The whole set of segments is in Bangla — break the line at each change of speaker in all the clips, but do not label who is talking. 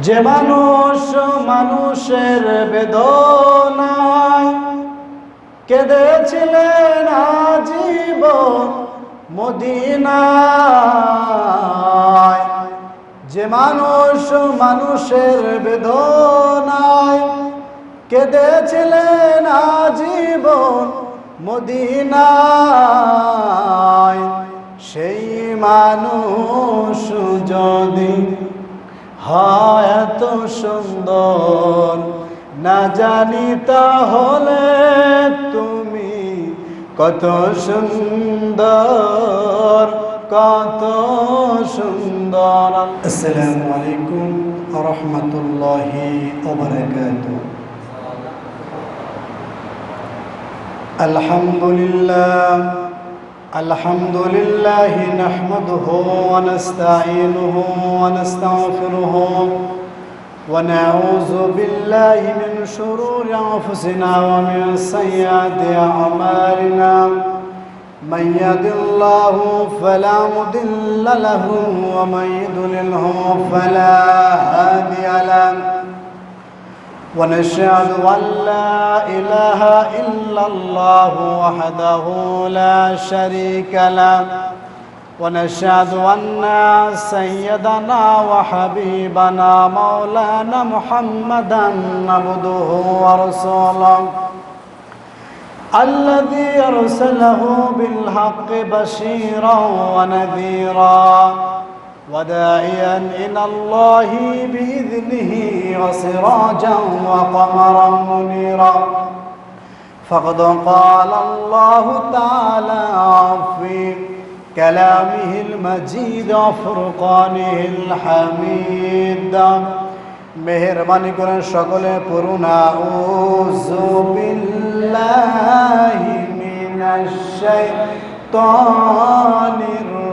যে মানুষ মানুষের বেদনায় কেঁদেছিলেন আজীবন মদিনায়। যে মানুষ মানুষের বেদনায় কেঁদেছিলেন আজীবন মদিনায়। সেই মানুষ যদি হয় এত সুন্দর। না জানি তাহলে তুমি কত সুন্দর কত সুন্দর। আসসালামু আলাইকুম রহমতুল্লাহি আলহামদুলিল্লাহ। الحمد لله نحمده ونستعينه ونستغفره ونعوذ بالله من شرور أنفسنا ومن سيئات أعمالنا. من يهد الله فلا مضل له ومن يضلله فلا هادي له. ونشهد أن لا إله إلا الله وحده لا شريك له. ونشهد أن سيدنا وحبيبنا مولانا محمدا عبده ورسوله. الذي أرسله بالحق بشيرا ونذيرا. وداعيا إلى الله بإذنه وسراجا وقمرا منيرا فقد قال الله تعالى في كلامه المجيد وفرقانه الحميد মেহরবানি করে সকলে পড়ুন আউযু বিল্লাহি মিনাশ শাইতানির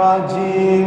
রাজিম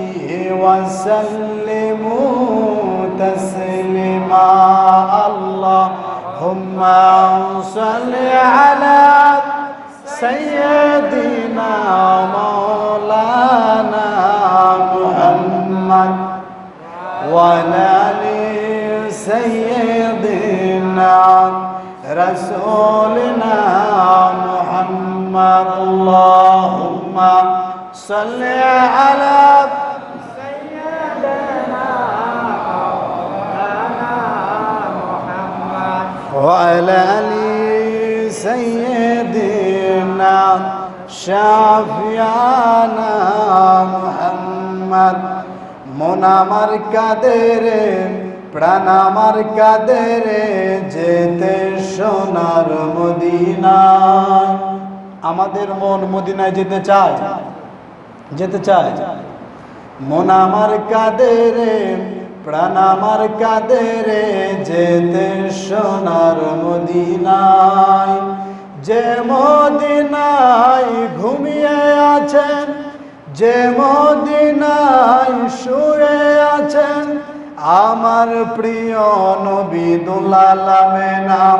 وسلموا تسليما اللهم صل على سيدنا مولانا محمد وعلى سيدنا رسولنا محمد. اللهم صل على وعلى ال سيدنا شافيانا محمد মন আমার কাদের প্রাণ আমার কাদের যেতে সোনার মদিনায় আমাদের মন মদিনায় যেতে চায় যেতে চায় মন আমার কাদের প্রাণ আমার কাদের যেতে সোনার মদিনায়। যে মদিনায় ঘুমিয়ে আছেন, যে মদিনায় শুয়ে আছেন, আমার প্রিয় নবী দুলালামে নাম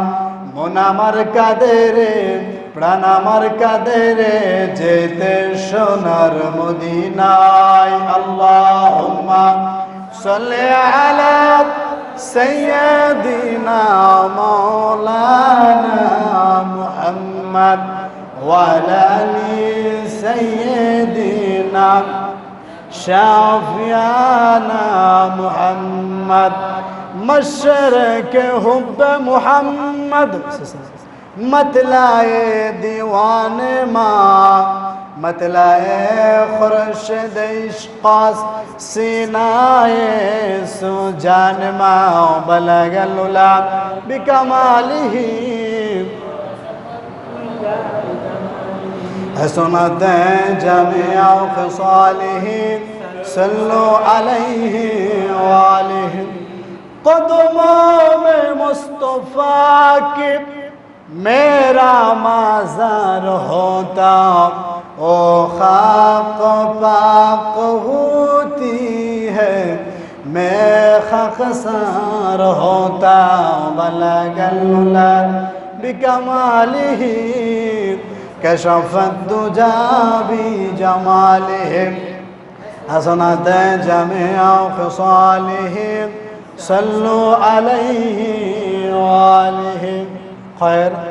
মন আমার কাদের প্রাণ আমার কাদের যেতে সোনার মদিনায়। আল্লাহুম্মা صل على سيدنا مولانا محمد وعلى آل سيدنا شافيانا محمد. مشرك حب محمد. مطلع ديوان ما. مطلع خورشد اشقاس سینائے سجان ما بلغ اللام بکماله حسنت جميع خصاله صلوا عليه وآله قدموں میں مصطفیٰ کی میرا مازار ہوتا او خاک پاک ہوتی ہے، میں خاکسار ہوتا بلغ اللہ بکمالہ بھی جمال بجمالہ حسنت جمع خصالہ صلو علیہ وآلہ۔ خیر۔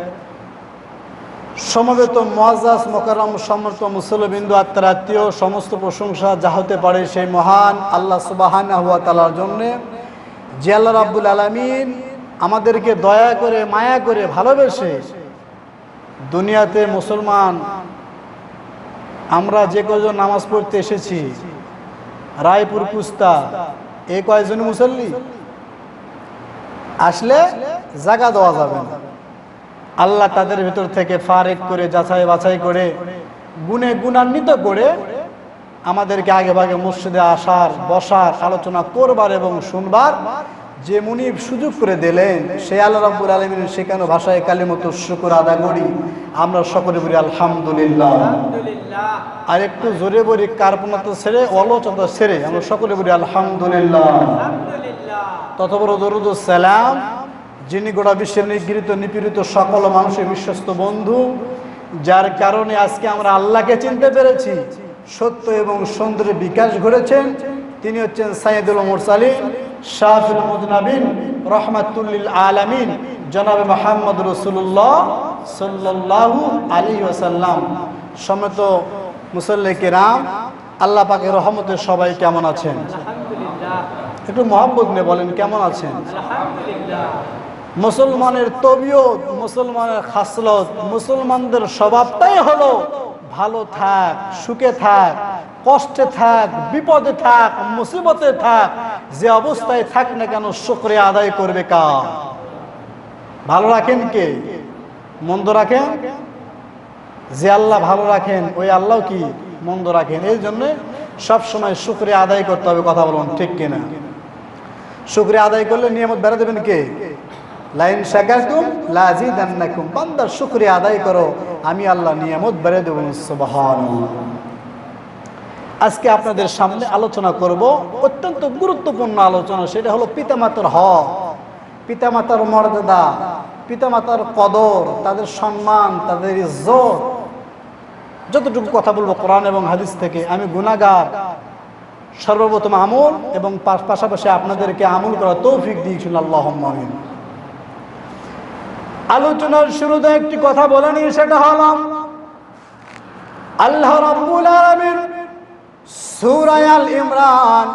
সমবেত মজাজ মোকারম সমর্থ মুসলবিন্দু আত্মারাত্মীয় সমস্ত প্রশংসা যা হতে পারে সেই মহান আল্লাহ সুবাহান হুয়া তালার জন্যে। যে আল্লাহ রাব্বুল আলমিন আমাদেরকে দয়া করে, মায়া করে ভালোবেসে দুনিয়াতে মুসলমান, আমরা যে কজন নামাজ পড়তে এসেছি, রায়পুর কুস্তা, এ কয়জন মুসল্লি? আসলে জায়গা দেওয়া যাবে না। আল্লাহ তাদের ভিতর থেকে ফারেক করে যাচাই বাছাই করে গুণে গুণান্বিত করে আমাদেরকে আগে ভাগে মসজিদে আসার বসার আলোচনা করবার এবং শুনবার যে মুনিব সুযোগ করে দিলেন সে আল্লাহ রাব্বুল আলমিন শেখানো ভাষায় কালী মতো শুকুর আদা করি। আমরা সকলে বলি আলহামদুলিল্লাহ। আর একটু জোরে বলি কার্পণতা ছেড়ে অলচতা ছেড়ে আমরা সকলে বলি আলহামদুলিল্লাহ। তত বড় দরুদ সালাম যিনি গোটা বিশ্বের নিগৃহীত, নিপীড়িত সকল মানুষের বিশ্বস্ত বন্ধু, যার কারণে আজকে আমরা আল্লাহকে চিনতে পেরেছি, সত্য এবং সুন্দরের বিকাশ ঘটেছেন, তিনি হচ্ছেন সাইদুল মোরসালিন শাহুল মুদনাবিন রহমাতুল্লিল আলামিন, জনাবে মোহাম্মদ রসুল্লাহ সাল্লাল্লাহু আলী ওসাল্লাম সমেত মুসল্লি কেরাম, আল্লাহ পাকের রহমতের সবাই কেমন আছেন? একটু মোহাম্মদ নিয়ে বলেন, কেমন আছেন? মুসলমানের তবিয়ত, মুসলমানের খাসলত, মুসলমানদের স্বভাবটাই হলো ভালো থাক, সুখে থাক, কষ্টে থাক, বিপদে থাক, মুসিবতে থাক, যে অবস্থায় থাক না কেন শুক্রিয়া আদায় করবে কা ভালো রাখেন কে? মন্দ রাখেন? যে আল্লাহ ভালো রাখেন, ওই আল্লাহ কি? মন্দ রাখেন। এই জন্য সবসময় শুক্রিয়া আদায় করতে হবে, কথা বলুন ঠিক কিনা? শুক্রিয়া আদায় করলে নিয়মত বেড়া দেবেন কে? লাইন শাকাতুম লাজিদান্নাকুম। বান্দার শুকরিয়া আদায় করো, আমি আল্লাহ নিয়ামত বেড়ে দেব, সুবহানাল্লাহ। আজকে আপনাদের সামনে আলোচনা করব অত্যন্ত গুরুত্বপূর্ণ আলোচনা, সেটা হলো পিতামাতার হক। পিতামাতার মর্যাদা, পিতামাতার কদর, তাদের সম্মান, তাদের ইজ্জত। যতটুকু কথা বলব কোরআন এবং হাদিস থেকে, আমি গুনাগার সর্বপ্রথম আমল এবং পাশাপাশি আপনাদেরকে আমল করা তৌফিক দিয়েছিল আল্লাহ আমিন। আলোচনার শুরুতে একটি কথা বলে নি সেটা হলাম আল্লাহ রাব্বুল আলামিন ইমরান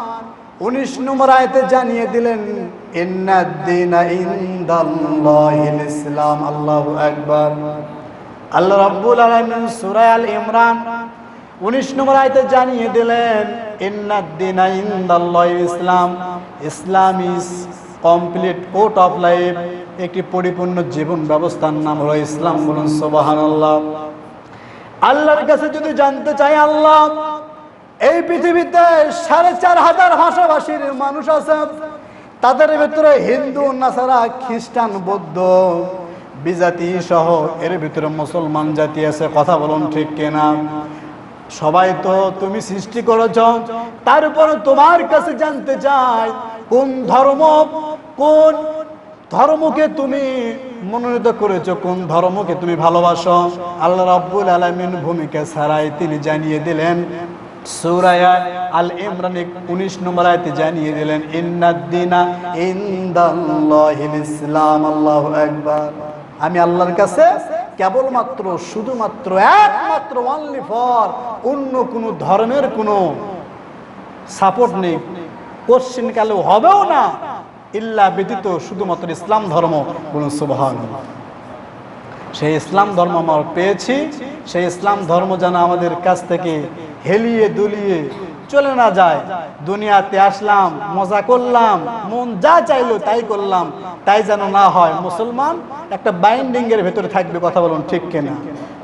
19 নম্বর আয়াতে জানিয়ে দিলেন ইনদাল্লাহিল ইসলাম। আল্লাহু আল্লাহ ইমরান 19 নম্বর আয়াতে জানিয়ে দিলেন ইসলাম। Islam is complete court of life. একটি পরিপূর্ণ জীবন ব্যবস্থার নাম হলো ইসলাম। বলুন সোবাহান আল্লাহ আল্লাহর কাছে যদি জানতে চাই, আল্লাহ, এই পৃথিবীতে সাড়ে চার হাজার ভাষাভাষীর মানুষ আছে। তাদের ভিতরে হিন্দু, নাসারা, খ্রিস্টান, বৌদ্ধ, বিজাতি সহ এর ভিতরে মুসলমান জাতি আছে। কথা বলুন ঠিক কিনা? সবাই তো তুমি সৃষ্টি করেছ। তার উপর তোমার কাছে জানতে চাই, কোন ধর্ম, কোন ধর্মকে তুমি মনোনীত করেছ, কোন ধর্মকে তুমি ভালোবাসো? আল্লাহ রাব্বুল আলামিন ভূমিকা ছাড়াই তিনি জানিয়ে দিলেন, সূরায়া আল ইমরান 19 নম্বর আয়াতে জানিয়ে দিলেন, ইন্নাদ-দীনা ইসলাম, আল্লাহু আকবার। আমি আল্লাহর কাছে কেবলমাত্র, শুধুমাত্র, একমাত্র অনলি ফর অন্য কোনো ধর্মের কোনো সাপোর্ট নেই। কোশ্চিন কালেও হবেও না। ইল্লা ব্যতীত শুধুমাত্র ইসলাম ধর্ম বলুন সুবহান সেই ইসলাম ধর্ম আমরা পেয়েছি, সেই ইসলাম ধর্ম যেন আমাদের কাছ থেকে হেলিয়ে দুলিয়ে চলে না যায়। দুনিয়াতে আসলাম, মজা করলাম, মন যা চাইলো তাই করলাম, তাই যেন না হয়। মুসলমান একটা বাইন্ডিং এর ভেতরে থাকবে, কথা বলুন ঠিক কিনা?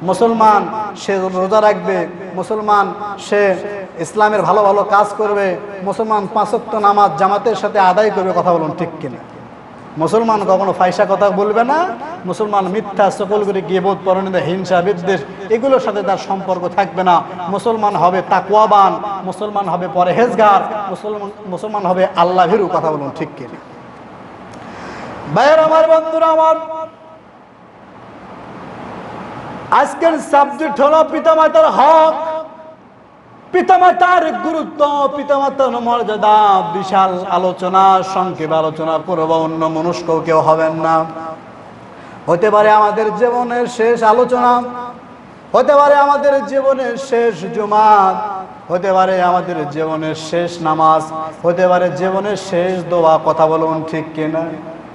মুসলমান সে রোজা রাখবে, মুসলমান সে ইসলামের ভালো ভালো কাজ করবে, মুসলমান পাঁচত্ব নামাজ জামাতের সাথে আদায় করবে, কথা বলুন ঠিক কিনা? মুসলমান কখনো ফাইসা কথা বলবে না, মুসলমান মিথ্যা সকল করে গিয়ে বোধ পরিণত হিংসা, বিদ্বেষ, এগুলোর সাথে তার সম্পর্ক থাকবে না। মুসলমান হবে তাকুয়াবান মুসলমান হবে পরেহেজগার, মুসলমান মুসলমান হবে আল্লাহ ভীরু, কথা বলুন ঠিক কিনা? ভাইয়ের, আমার বন্ধুরা, আমার আজকের সাবজেক্ট হলো পিতামাতার হক। পিতামাতার গুরুত্ব, পিতামাতার মর্যাদা, বিশাল আলোচনা, সংক্ষেপ আলোচনা করব, অন্য মনুষ্ক কেউ হবেন না। হতে পারে আমাদের জীবনের শেষ আলোচনা, হতে পারে আমাদের জীবনের শেষ জুমাত, হতে পারে আমাদের জীবনের শেষ নামাজ, হতে পারে জীবনের শেষ দোয়া, কথা বলুন ঠিক কিনা?